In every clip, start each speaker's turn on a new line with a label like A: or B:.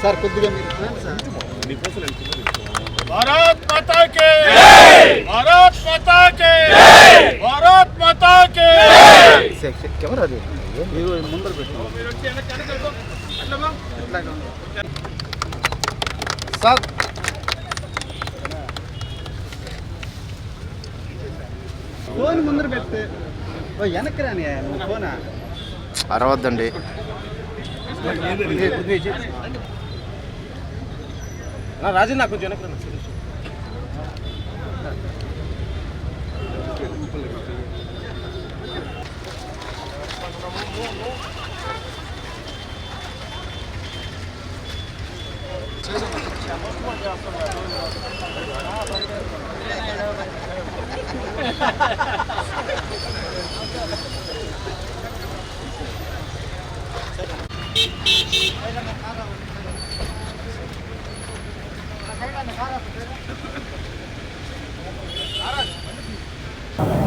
A: Sir కొద్దిగా మీరు
B: భారత్ మాతాకి భారత్ మాతాకి భారత్ మాతాకి
A: కెమెరా అది మీరు ముందర పెట్టారు సార్ ఫోన్ ముందర పెడితే ఓ వెనక్కి రాని నువ్వు ఫోనా
C: అరవద్దండి
A: రాజు నాకు కొంచెం వెనక్కి.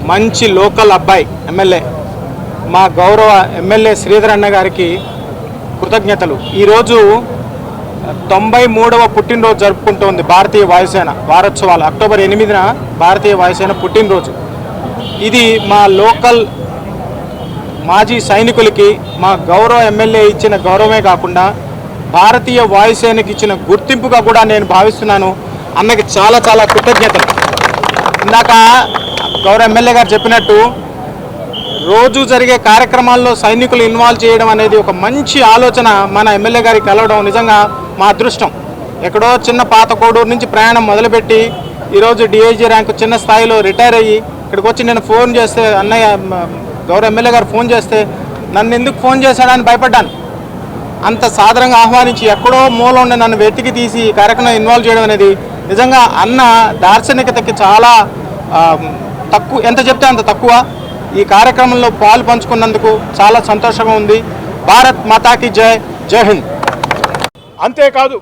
D: మంచి లోకల్ అబ్బాయి ఎమ్మెల్యే. మా గౌరవ ఎమ్మెల్యే శ్రీధర్ అన్న గారికి కృతజ్ఞతలు. ఈరోజు తొంభై మూడవ పుట్టినరోజు జరుపుకుంటోంది భారతీయ వాయుసేన వారోత్సవాలు. అక్టోబర్ ఎనిమిదిన భారతీయ వాయుసేన పుట్టినరోజు. ఇది మా లోకల్ మాజీ సైనికులకి మా గౌరవ ఎమ్మెల్యే ఇచ్చిన గౌరవమే కాకుండా భారతీయ వాయుసేనకి ఇచ్చిన గుర్తింపుగా కూడా నేను భావిస్తున్నాను. అన్నకి చాలా చాలా కృతజ్ఞతలు. ఇందాక గౌరవ ఎమ్మెల్యే గారు చెప్పినట్టు రోజు జరిగే కార్యక్రమాల్లో సైనికులు ఇన్వాల్వ్ చేయడం అనేది ఒక మంచి ఆలోచన మన ఎమ్మెల్యే గారికి కలవడం నిజంగా మా అదృష్టం. ఎక్కడో చిన్న పాత కోడూరు నుంచి ప్రయాణం మొదలుపెట్టి ఈరోజు డిఐజీ ర్యాంకు చిన్న స్థాయిలో రిటైర్ అయ్యి ఇక్కడికి వచ్చి నేను ఫోన్ చేస్తే అన్నయ్య గౌరవ ఎమ్మెల్యే గారు ఫోన్ చేస్తే నన్ను ఎందుకు ఫోన్ చేశాడని భయపడ్డాను. అంత సాధారణంగా ఆహ్వానించి ఎక్కడో మూల ఉండి నన్ను వెతికి తీసి ఈ కార్యక్రమం ఇన్వాల్వ్ చేయడం అనేది నిజంగా అన్న దార్శనికతకి చాలా తక్కువ ఎంత చెప్తే అంత తక్కువ. ఈ కార్యక్రమంలో పాలు పంచుకున్నందుకు చాలా సంతోషంగా ఉంది. భారత్ మాతాకి జై జై హింద్.
B: అంతేకాదు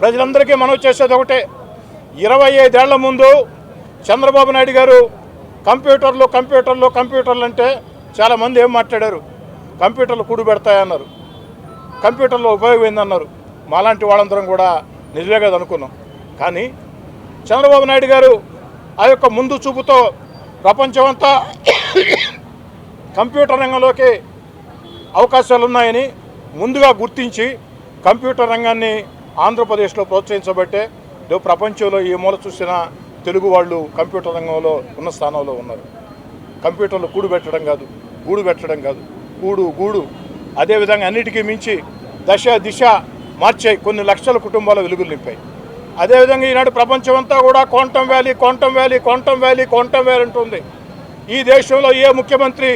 B: ప్రజలందరికీ మనం చేసేది ఒకటే. ఇరవై ఐదేళ్ళ ముందు చంద్రబాబు నాయుడు గారు కంప్యూటర్లు కంప్యూటర్లు కంప్యూటర్లు అంటే చాలామంది ఏం మాట్లాడారు? కంప్యూటర్లు కూడు పెడతాయన్నారు. కంప్యూటర్లో ఉపయోగమైందన్నారు మాలాంటి వాళ్ళందరం కూడా నిజమే కదా అనుకున్నాం. కానీ చంద్రబాబు నాయుడు గారు ఆ యొక్క ముందు చూపుతో ప్రపంచమంతా కంప్యూటర్ రంగంలోకి అవకాశాలు ఉన్నాయని ముందుగా గుర్తించి కంప్యూటర్ రంగాన్ని ఆంధ్రప్రదేశ్లో ప్రోత్సహించబట్టే రేపు ప్రపంచంలో ఏ మూల చూసినా తెలుగు వాళ్ళు కంప్యూటర్ రంగంలో ఉన్న స్థానంలో ఉన్నారు. కంప్యూటర్లు కూడు పెట్టడం కాదు గూడు పెట్టడం కాదు కూడు గూడు. అదేవిధంగా అన్నిటికీ మించి దశ దిశ మార్చాయి కొన్ని లక్షల కుటుంబాల వెలుగులు నింపాయి. అదేవిధంగా ఈనాడు ప్రపంచం అంతా కూడా quantum valley quantum valley quantum valley quantum valley అంటుంది. ఈ దేశంలో ఏ ముఖ్యమంత్రి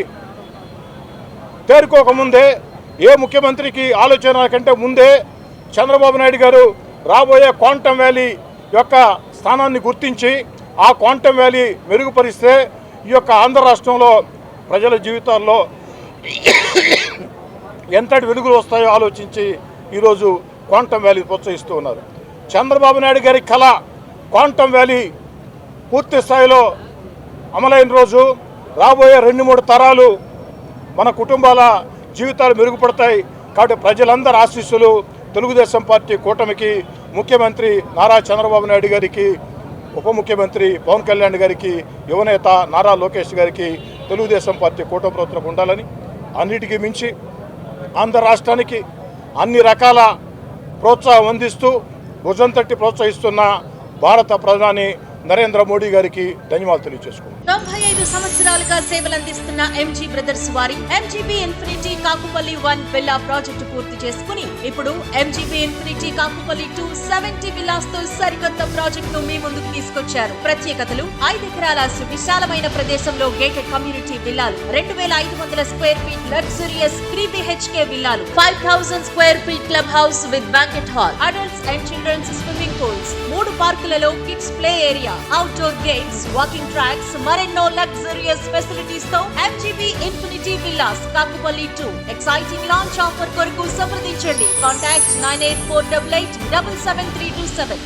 B: తేరుకోకముందే ఏ ముఖ్యమంత్రికి ఆలోచన కంటే ముందే చంద్రబాబు నాయుడు గారు రాబోయే క్వాంటమ్ వ్యాలీ యొక్క స్థానాన్ని గుర్తించి ఆ క్వాంటమ్ వ్యాలీ మెరుగుపరిస్తే ఈ యొక్క ఆంధ్ర రాష్ట్రంలో ప్రజల జీవితాల్లో ఎంతటి వెలుగులు వస్తాయో ఆలోచించి ఈరోజు క్వాంటమ్ వ్యాలీ ప్రోత్సహిస్తూ ఉన్నారు. చంద్రబాబు నాయుడు గారి కళ క్వాంటమ్ వ్యాలీ పూర్తి స్థాయిలో అమలైన రోజు రాబోయే రెండు మూడు తరాలు మన కుటుంబాల జీవితాలు మెరుగుపడతాయి. కాబట్టి ప్రజలందరి ఆశీస్సులు తెలుగుదేశం పార్టీ కూటమికి ముఖ్యమంత్రి నారా చంద్రబాబు నాయుడు గారికి ఉప ముఖ్యమంత్రి పవన్ కళ్యాణ్ గారికి యువనేత నారా లోకేష్ గారికి తెలుగుదేశం పార్టీ కూటమి ప్రభుత్వం ఉండాలని అన్నిటికీ మించి ఆంధ్ర రాష్ట్రానికి అన్ని రకాల ప్రోత్సాహం అందిస్తూ భుజం తట్టి ప్రోత్సహిస్తున్న భారత ప్రధాని నరేంద్ర మోడీ గారికి ధన్యవాదాలు
E: తెలియజేసుకున్నాను సంవత్సరాలుగా సేవలందిస్తున్న ఎంజీ బ్రదర్స్ వారి MGB infinity Kakupalli one villa project పూర్తి చేసుకుని ఇప్పుడు MGB infinity Kakupalli two seventy విల్లాస్తో సరికొత్త ప్రాజెక్ట్ను మీ ముందుకు తీసుకొచ్చారు. ప్రత్యేకతలు ఐదు ఎకరాల సువిశాలమైన ప్రదేశంలో గేటెడ్ కమ్యూనిటీ విల్లాలు రెండు వేల ఐదు వందల square feet luxurious three BHK విల్లాలు five thousand square feet club house with banquet hall adults and childrens swimming pools మూడు పార్కులలో kids play area outdoor games walking tracks మరెన్నో luxurious ఫెసిలిటీస్తో MGB infinity villas Kakupalli two exciting launch offer కొరకు సంప్రదించండి contact nine eight four double eight double seven three two seven